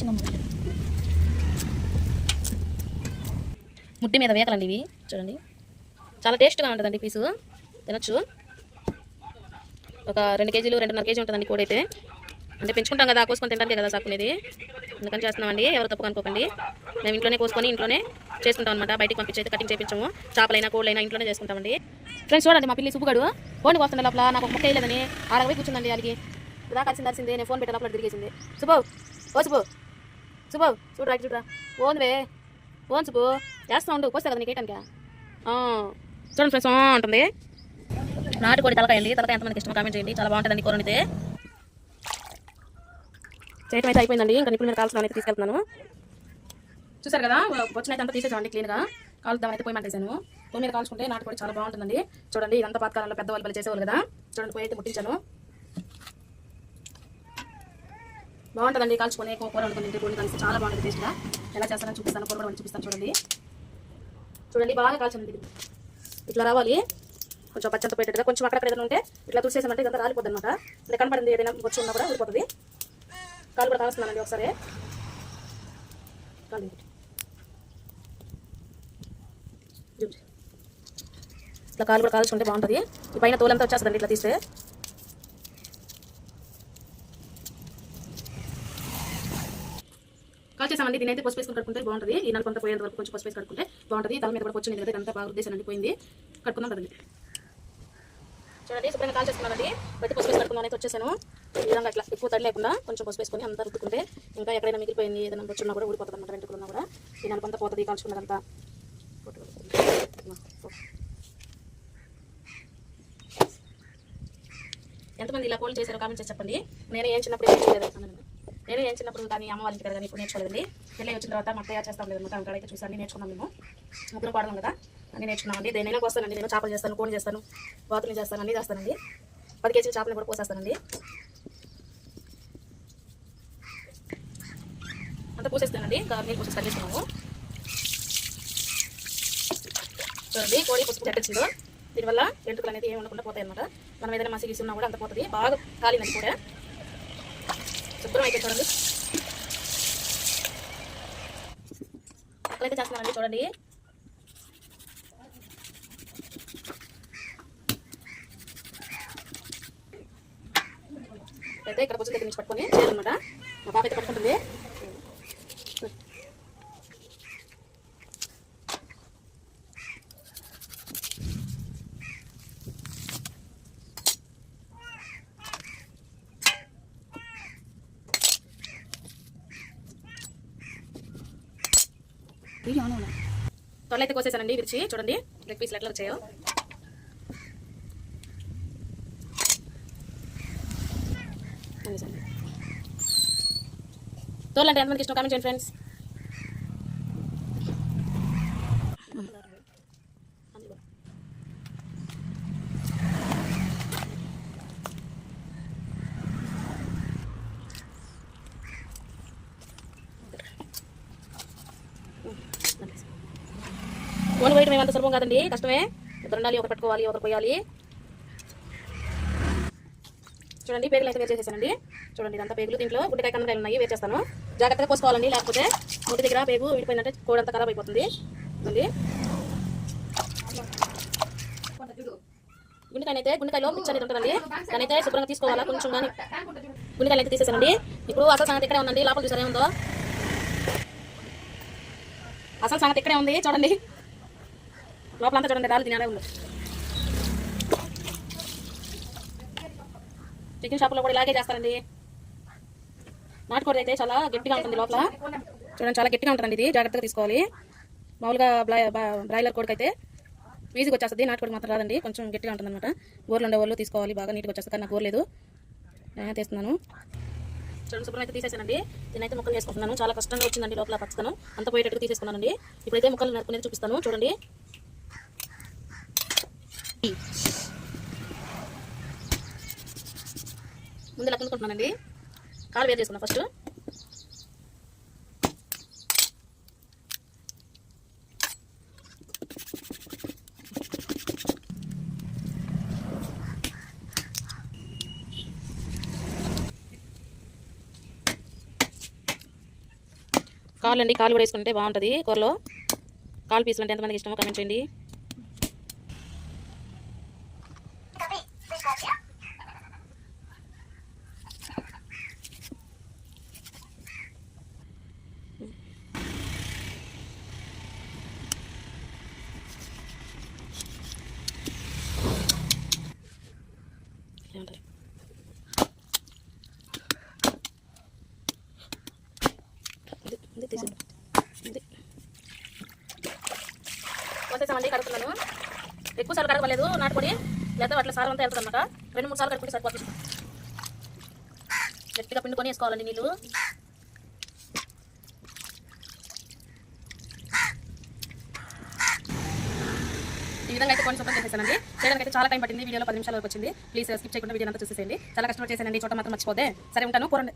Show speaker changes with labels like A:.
A: చిన్న
B: ముట్టి. మీద వేకలండి ఇవి. చూడండి. చాలా టేస్ట్గా ఉంటుందండి పీసు. తినచ్చు. ఒక రెండు కేజీలు రెండున్నర కేజీ ఉంటుందండి కోడి అయితే అంటే పెంచుకుంటాం కదా కోసుకొని తినడానికి కదా సాకునేది. అందుకని చేస్తున్నామండి. ఎవరు తప్పు అనుకోకండి మేము ఇంట్లోనే కోసుకొని ఇంట్లోనే చేసుకుంటాం అనమాట బయటికి పంపించేది కటింగ్ చేయించాము చేపలైనా కోళ్ళైనా ఇంట్లోనే చేసుకుంటామండి. ఫ్రెండ్స్ చూడండి మా పిల్లి సుబ్బుగాడు. ఫోన్ వస్తుండే లోపల. నాకు ఒక ముక్క వేయలేదని ఆడపోయి కూర్చుందండి వాళ్ళకి ఇలా కలిసింది నేను ఫోన్ పెట్టే లోపల తిరిగేసింది. సుబ్బు. ఓ సుబ్బు. సుబ్బు చూడరా ఇటు చూడరా. ఓన్వే ఓన్ సుబ్బు చేస్తా ఉండు కోస్తా కదా నీకు ఏటానికా చూడండి ఫ్రెండ్స్ ఉంటుంది నాటుకోడి తలకాయ అండి. తలకాయ ఎంతమందికి ఇష్టం కామెంట్ చేయండి. చాలా బాగుంటుందండి కూర అయితే. చేయటం అయితే అయిపోయిందండి. ఇంకా నిప్పుల మీరు కాల్సిన అయితే తీసుకెళ్తున్నాను. చూసారు కదా వచ్చిన అయితే అంతా తీసేసామండి క్లీన్గా కాలుద్దాం అయితే పోయి మంటేసాను పొయ్యి మీద కాల్చుకుంటే నాటుకోడి చాలా బాగుంటుందండి. చూడండి ఇదంతా పాతకాలంలో పెద్దవాళ్ళు బలి చేసేవాళ్ళు కదా. చూడండి పోయి అయితే ముట్టించాను. బాగుంటుందండి కాల్చుకొని కూ- వండుకొని వండుకుని కలిసి చాలా బాగుంటుంది టేస్ట్గా. ఎలా చేస్తానో చూపిస్తాను కూర కూడా చూపిస్తాను చూడండి. చూడండి బాగా కాల్చండి ఇట్లా రావాలి. కొంచెం పచ్చంత పెట్టేట్టుగా కొంచెం అక్కడ ఏదైనా ఉంటే ఇట్లా తుడిసేసామంటే ఇదంతా రాలిపోద్ది అనమాట ఇలా కనపడింది ఏదైనా వచ్చి ఉన్నా కూడా ఊడిపోతుంది. కాలు కూడా కాల్చుతున్నానండి ఒకసారి. కాలు ఇట్లా కాలు కూడా కాల్చుకుంటే బాగుంటుంది. ఈ పైన తోలంతా వచ్చేస్తుందండి ఇట్లా తీస్తే. కాల్ చేసామండి దీని అయితే పసుపు వేసుకుని కట్టుకుంటే బాగుంటుంది. ఈ నెల కొంత పోయేంత వరకు కొంచెం పసుపు వేసి కట్టుకుంటే బాగుంటుంది. తల మీద కూడా వచ్చింది కదా ఇదంతా బాగా ఉద్దేశానండి పోయింది. కట్టుకుందాం కదండి చూడండి శుభ్రంగా కాల్ చేసుకున్నానండి బట్టి పసుపు వేసి కట్టుకున్నాను అయితే వచ్చేసాను. ఈ విధంగా ఇట్లా ఎక్కువ తడి లేకుండా కొంచెం పసుపు వేసుకొని అంతా రుద్దుకుంటే ఇంకా ఎక్కడైనా మిగిలిపోయింది ఏదైనా వచ్చినా కూడా ఊడిపోతుంది అనమాట వెంట్రుకున్నా కూడా. ఈ నెల కొంత పోతుంది కాల్చుకున్నదంతా ఎంతమంది ఇలా కోల్ చేశారో కామెంట్ చేసి చెప్పండి. నేనే ఏం చిన్నప్పుడు ఏం చేయలేదు. నేనే ఏం చిన్నప్పుడు కానీ అమ్మ వాళ్ళ ఇంటి కానీ ఇప్పుడు నేర్చుకోలేదండి. పెళ్ళి వచ్చిన తర్వాత మా తయారు చేస్తాం లేదన్నమాట అక్కడైతే చూసాను నేర్చుకున్నాం మేము. ముగ్గురు పాడదాం కదా అన్ని నేర్చుకున్నామండి. దేనైనా కోస్తానండి నేను చేపలు చేస్తాను కోడి చేస్తాను వాతులు చేస్తాను అన్ని చేస్తానండి. పది కేజీల చేపలు కూడా పోసేస్తానండి. అంతా పోసేస్తానండి ఇంకా నీళ్ళు పోసేసి తగ్గిస్తున్నాము చూడండి కోడి పసుపు కట్టించిందో దీనివల్ల వెంట్రుకలు అనేది ఏమి ఉండకుండా పోతాయి అనమాట మనం ఏదైనా మసిగిస్తున్నా ఉన్నా కూడా అంత పోతుంది. బాగా కాలినది కూడా శుభ్రం అయితే చూడండి. అక్కడైతే చేస్తున్నానండి చూడండి. అయితే ఇక్కడ కొంచెం దగ్గర నుంచి పట్టుకొని చేయాలన్నమాట. మా పాప అయితే పట్టుకుంటుంది. త్వరలో అయితే కోసేసానండి విరిచి చూడండి లెగ్ పీస్లు ఎట్లా వచ్చాయో. తోలంటే ఎంతమందికి ఇష్టం? కామెంట్ చేయండి ఫ్రెండ్స్ ఓన్ వేయడం ఏమంత సులభం కాదండి. కష్టమే. ఇద్దరు ఉండాలి ఒకరు పట్టుకోవాలి ఒకరు పోయాలి. చూడండి పేగులు అయితే వేరు చేసేసానండి. చూడండి ఇదంతా పేగులు. దీంట్లో గుడ్డకాయ కన్నకాయలు ఉన్నాయి వేరు చేస్తాను. జాగ్రత్తగా కోసుకోవాలండి లేకపోతే ముడి దగ్గర పేగు విడిపోయిందంటే కోడంతా ఖరాబ్ అయిపోతుంది. చూడండి గుండెకాయ అయితే గుండెకాయలో మిక్స్ అనేది ఉంటుందండి. దాని అయితే శుభ్రంగా తీసుకోవాలా కొంచెం కానీ. గుండెకాయలు అయితే తీసేసానండి. ఇప్పుడు అసలు సంగతి ఇక్కడే ఉందండి. లోపల చూసారా ఏముందో? అసలు సంగతి ఇక్కడే ఉంది చూడండి. లోపలంతా చూడండి రాళ్ళు తినాలే ఉంది చికెన్ షాప్లో కూడా ఇలాగే చేస్తారండి. నాటుకోడి అయితే చాలా గట్టిగా ఉంటుంది లోపల. చూడండి చాలా గట్టిగా ఉంటుందండి ఇది. జాగ్రత్తగా తీసుకోవాలి. మామూలుగా బ్రాయిలర్ కోడికి అయితే ఈజీగా వచ్చేస్తుంది. నాటుకోడి మాత్రం రాదండి. కొంచెం గట్టిగా ఉంటుంది అనమాట గోర్లు ఉండే వాళ్ళు తీసుకోవాలి. బాగా నీట్గా వచ్చేస్తుంది. కానీ నాకు గోర్లేదు నేను తీస్తున్నాను. చూడండి శుభ్రం అయితే తీసేసానండి. నేనైతే ముక్కలు చేసుకుంటున్నాను చాలా కష్టంగా వచ్చిందండి లోపల పచ్చదనం. అంత పోయేటట్టు తీసేసుకున్నానండి. ఇప్పుడైతే ముక్కలు నరుకునేది చూపిస్తాను. చూడండి. ముందు ఇలా కుంటున్నానండి కాలు వేరు చేసుకున్నా ఫస్ట్. కాళ్ళు అండి కాలు కూడా వేసుకుంటే బాగుంటుంది కూరలో. కాలు పీసులు అంటే ఎంతమందికి ఇష్టమో కమెంట్ చేయండి. ఇది తీసి ఇది కోసేసామండి కడుగుతున్నాను ఎక్కువ సార్లు కడగలేదు నాటుకొని లేదా అట్లా సార్ అంతా వెళ్తుంది అనమాట రెండు మూడు సార్లు కడుపుకుంటే సరిపోతుంది. గట్టిగా పిండుకొని వేసుకోవాలండి నీళ్ళు. ఈ విధంగా అయితే కొన్ని శుభ్రం చేసేసానండి. చేయడానికి అయితే చాలా టైం పట్టింది. వీడియోలో పది నిమిషాలు వచ్చింది. ప్లీజ్ స్కిప్ చేయకుండా వీడియో అంతా చూసేసేయండి. చాలా కష్టపడి చేసేయండి చోట మాత్రం మర్చిపోతే సరే ఉంటాను. కూరండి.